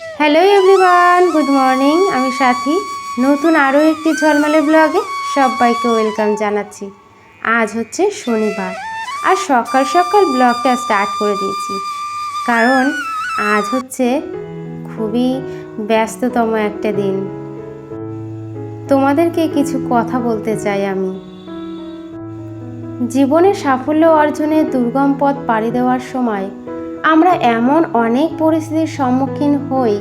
Hello everyone good morning আমি সাথী। নতুন আরও একটি ঝলমলে ব্লগে সবাইকে ওয়েলকাম জানাচ্ছি। আজ হচ্ছে শনিবার আর সকাল সকাল ব্লগটা স্টার্ট করে দিয়েছি। কারণ আজ হচ্ছে খুবই ব্যস্ততম একটা দিন। তোমাদেরকে কিছু কথা বলতে চাই আমি। জীবনে সাফল্য অর্জনে দুর্গম পথ পাড়ি দেওয়ার সময় আমরা এমন অনেক পরিস্থিতির সম্মুখীন হই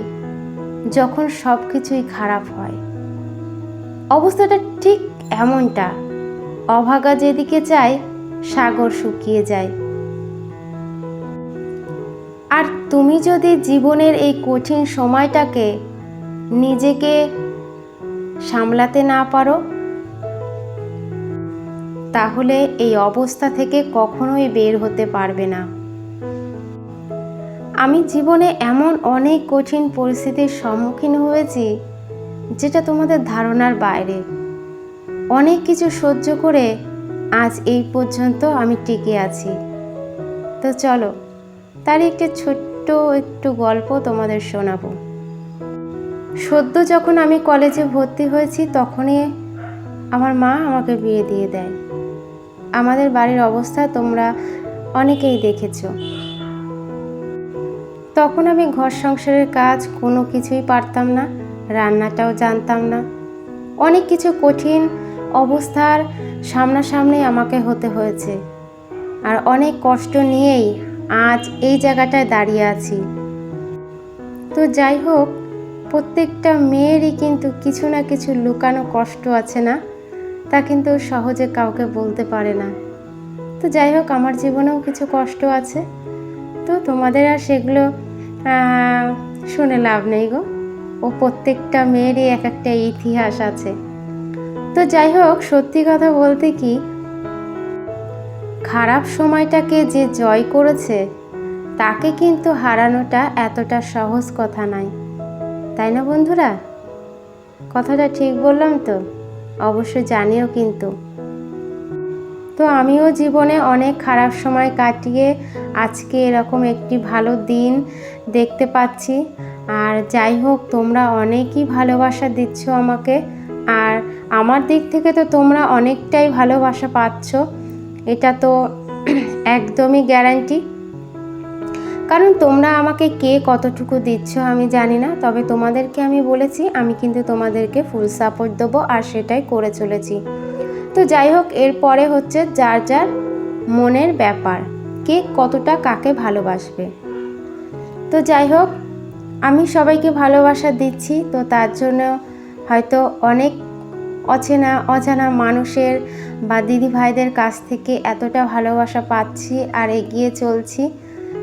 যখন সব কিছুই খারাপ হয়। অবস্থাটা ঠিক এমনটা। অভাগা যেদিকে চায়, সাগর শুকিয়ে যায়। আর তুমি যদি জীবনের এই কঠিন সময়টাকে নিজেকে সামলাতে না পারো, তাহলে এই অবস্থা থেকে কখনোই বের হতে পারবে না। আমি জীবনে এমন অনেক কঠিন পরিস্থিতির সম্মুখীন হয়েছি, যেটা তোমাদের ধারণার বাইরে। অনেক কিছু সহ্য করে আজ এই পর্যন্ত আমি টিকে আছি। তো চলো তার একটি ছোট্ট একটু গল্প তোমাদের শোনাবো। সদ্য যখন আমি কলেজে ভর্তি হয়েছি, তখনই আমার মা আমাকে বিয়ে দিয়ে দেয়। আমাদের বাড়ির অবস্থা তোমরা অনেকেই দেখেছ। তখন আমি ঘর সংসারের কাজ কোনো কিছুই পারতাম না, রান্নাটাও জানতাম না। অনেক কিছু কঠিন অবস্থার সামনাসামনি আমাকে হতে হয়েছে। আর অনেক কষ্ট নিয়েই আজ এই জায়গাটায় দাঁড়িয়ে আছি। তো যাই হোক, প্রত্যেকটা মেয়েরই কিন্তু কিছু না কিছু লুকানো কষ্ট আছে না, তা কিন্তু সহজে কাউকে বলতে পারে না। তো যাই হোক, আমার জীবনেও কিছু কষ্ট আছে। তো তোমাদের আর সেগুলো শুনে লাভ নেই গো। ও প্রত্যেকটা মেয়েরই এক একটা ইতিহাস আছে। তো যাই হোক, সত্যি কথা বলতে কি, খারাপ সময়টাকে যে জয় করেছে, তাকে কিন্তু হারানোটা এতটা সহজ কথা নয়। তাই না বন্ধুরা? কথাটা ঠিক বললাম তো? অবশ্যই জানিও কিন্তু। তো আমিও জীবনে অনেক খারাপ সময় কাটিয়ে আজকে এরকম একটি ভালো দিন দেখতে পাচ্ছি। আর যাই হোক, তোমরা অনেকই ভালোবাসা দিচ্ছ আমাকে। আর আমার দিক থেকে তো তোমরা অনেকটাই ভালোবাসা পাচ্ছ। এটা তো একদমই গ্যারান্টি কারণ তোমরা আমাকে কে কতটুকু দিচ্ছ আমি জানি না, তবে তোমাদেরকে আমি বলেছি, আমি কিন্তু তোমাদেরকে ফুল সাপোর্ট দেবো আর সেটাই করে চলেছি। তো যাই হোক এরপরে হচ্ছে যার যার মনের ব্যাপার। কে কতটা কাকে ভালোবাসবে। তো যাই হোক, আমি সবাইকে ভালোবাসা দিচ্ছি। তো তার জন্য হয়তো অনেক অচেনা, অজানা মানুষের বা দিদি ভাইদের কাছ থেকে এতটা ভালোবাসা পাচ্ছি আর এগিয়ে চলছি।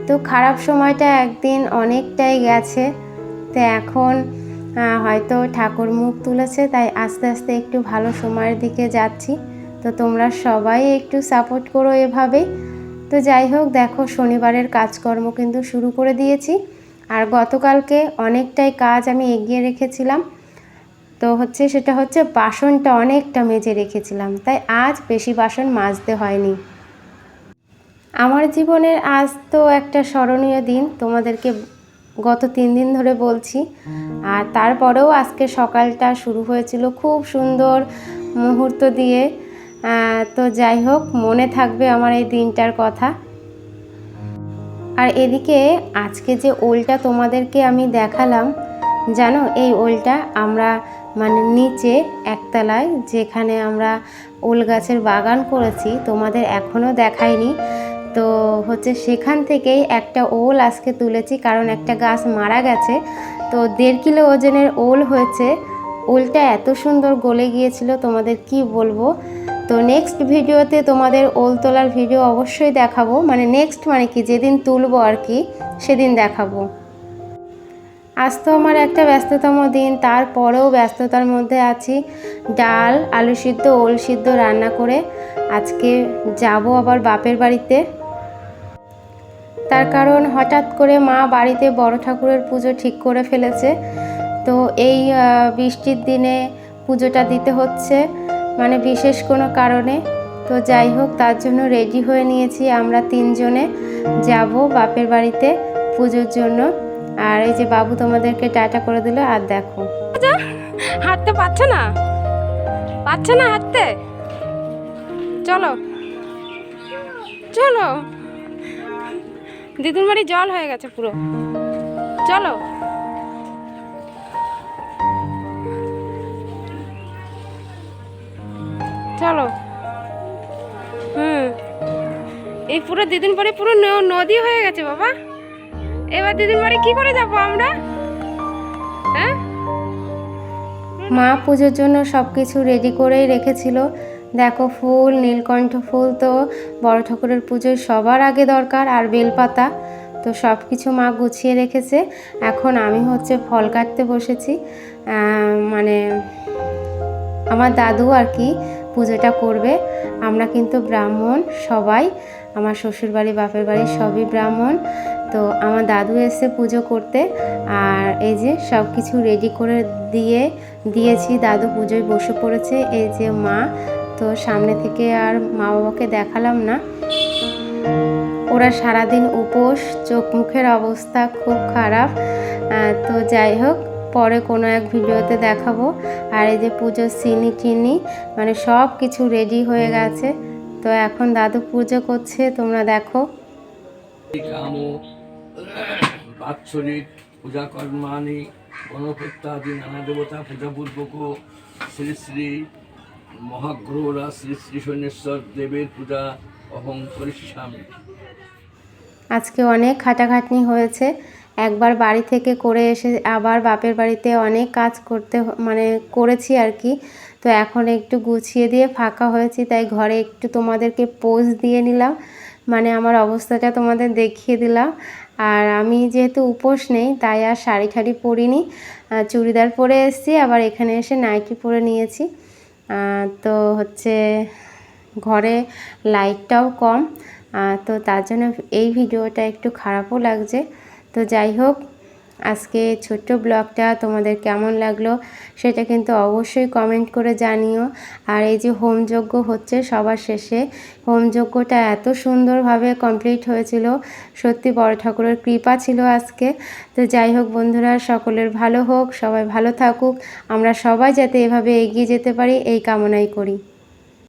তো খারাপ সময়টা একদিন অনেকটাই গেছে। তো এখন হয়তো ঠাকুর মুখ তুলেছে, তাই আস্তে আস্তে একটু ভালো সময়ের দিকে যাচ্ছি। তো তোমরা সবাই একটু সাপোর্ট করো এভাবে। তো যাই হোক, দেখো শনিবারের কাজকর্ম কিন্তু শুরু করে দিয়েছি। আর গতকালকে অনেকটাই কাজ আমি এগিয়ে রেখেছিলাম। তো হচ্ছে সেটা হচ্ছে বাসনটা অনেকটা মেজে রেখেছিলাম, তাই আজ বেশি বাসন মাজতে হয়নি। আমার জীবনের আজ তো একটা স্মরণীয় দিন, তোমাদেরকে গত তিন দিন ধরে বলছি। আর তারপরেও আজকে সকালটা শুরু হয়েছিল খুব সুন্দর মুহূর্ত দিয়ে। তো যাই হোক, মনে থাকবে আমার এই দিনটার কথা। আর এদিকে আজকে যে ওলটা তোমাদেরকে আমি দেখালাম, জানো এই ওলটা আমরা মানে নিচে একতলায় যেখানে আমরা ওল গাছের বাগান করেছি, তোমাদের এখনও দেখাইনি। তো হচ্ছে সেখান থেকেই একটা ওল আজকে তুলেছি কারণ একটা গাছ মারা গেছে। তো দেড় কিলো ওজনের ওল হয়েছে। ওলটা এত সুন্দর গলে গিয়েছিল তোমাদের কি বলব? তো নেক্সট ভিডিওতে তোমাদের ওল তোলার ভিডিও অবশ্যই দেখাবো। মানে নেক্সট মানে কি যেদিন তুলবো আর কি সেদিন দেখাবো। আজ তো আমার একটা ব্যস্ততম দিন তারপরেও ব্যস্ততার মধ্যে আছি। ডাল আলু সিদ্ধ ওল সিদ্ধ রান্না করে আজকে যাব আবার বাপের বাড়িতে। তার কারণ হঠাৎ করে মা বাড়িতে বড় ঠাকুরের পুজো ঠিক করে ফেলেছে। তো এই বৃষ্টির দিনে পুজোটা দিতে হচ্ছে মানে বিশেষ কোনো কারণে। তো যাই হোক, তার জন্য রেডি হয়ে নিয়েছি আমরা তিনজনে যাব বাপের বাড়িতে পুজোর জন্য। আর এই যে বাবু তোমাদেরকে টাটা করে দিল, আর দেখো। হাঁটতে পারছে না? পারছে না হাঁটতে? চলো চলো। দিদুর বাড়ি জল হয়ে গেছে পুরো। চলো। চলো। হুম। এই পুরো দিদিন পুরো ন- নদী হয়ে গেছে বাবা। এবার দিদিন বাড়ি কি করে যাব আমরা? হ্যাঁ? মা পুজোর জন্য সব কিছু রেডি করেই রেখেছিল। দেখো ফুল, নীলকণ্ঠ ফুল তো বড় ঠাকুরের পুজোয় সবার আগে দরকার আর বেলপাতা তো সব কিছু মা গুছিয়ে রেখেছে। এখন আমি হচ্ছে ফল কাটতে বসেছি। মানে আমার দাদু আর কি পুজোটা করবে। আমরা কিন্তু ব্রাহ্মণ সবাই, আমার শ্বশুর বাড়ি, বাপের বাড়ি সবই ব্রাহ্মণ। তো আমার দাদু এসে পুজো করতে আর এই যে সব কিছু রেডি করে দিয়ে দিয়েছি। দাদু পুজোয় বসে পড়েছে। এই যে মা তো সামনে থেকে আর মা বাবাকে দেখালাম না। ওরা সারাদিন উপোস, চোখ মুখের অবস্থা খুব খারাপ। তো যাই হোক, পরে কোনো এক ভিডিওতে দেখাবো। আর এই যে পুজোর চিনি চিনি মানে সব কিছু রেডি হয়ে গেছে। তো এখন দাদু পুজো করছে, তোমরা দেখো। বাৎসরিক পূজা গণপত্যাদি, নানা দেবতা পূজাপূর্বক শ্রী শ্রী মহাগ্রহরা শ্রী শ্রী দেবের পূজা অহং আজকে অনেক খাটাখাটনি হয়েছে। একবার বাড়ি থেকে করে এসে আবার বাপের বাড়িতে অনেক কাজ করতে মানে করেছি আর কি। তো এখন একটু গুছিয়ে দিয়ে ফাঁকা হয়েছি, তাই ঘরে একটু তোমাদেরকে পোজ দিয়ে নিলাম। মানে আমার অবস্থাটা তোমাদের দেখিয়ে দিলাম। আর আমি যেহেতু উপোস নেই, তাই আর শাড়ি ঠাড়ি পরিনি চুড়িদার পরে এসেছি, আবার এখানে এসে নাইটি পরে নিয়েছি। তো হচ্ছে ঘরে লাইটটাও কম তো তার জন্য এই ভিডিওটা একটু খারাপও লাগছে। তো যাই হোক আজকে ছোট্ট ব্লগটা তোমাদের কেমন লাগল সেটা কিন্তু অবশ্যই কমেন্ট করে জানিও। আর এই যে হোমযজ্ঞ হচ্ছে সবার শেষে হোমযজ্ঞটা এত সুন্দরভাবে কমপ্লিট হয়েছিল। সত্যি বড় ঠাকুরের কৃপা ছিল আজকে। তো যাই হোক বন্ধুরা, সকলের ভালো হোক, সবাই ভালো থাকুক। আমরা সবাই যাতে এভাবে এগিয়ে যেতে পারি, এই কামনাই করি।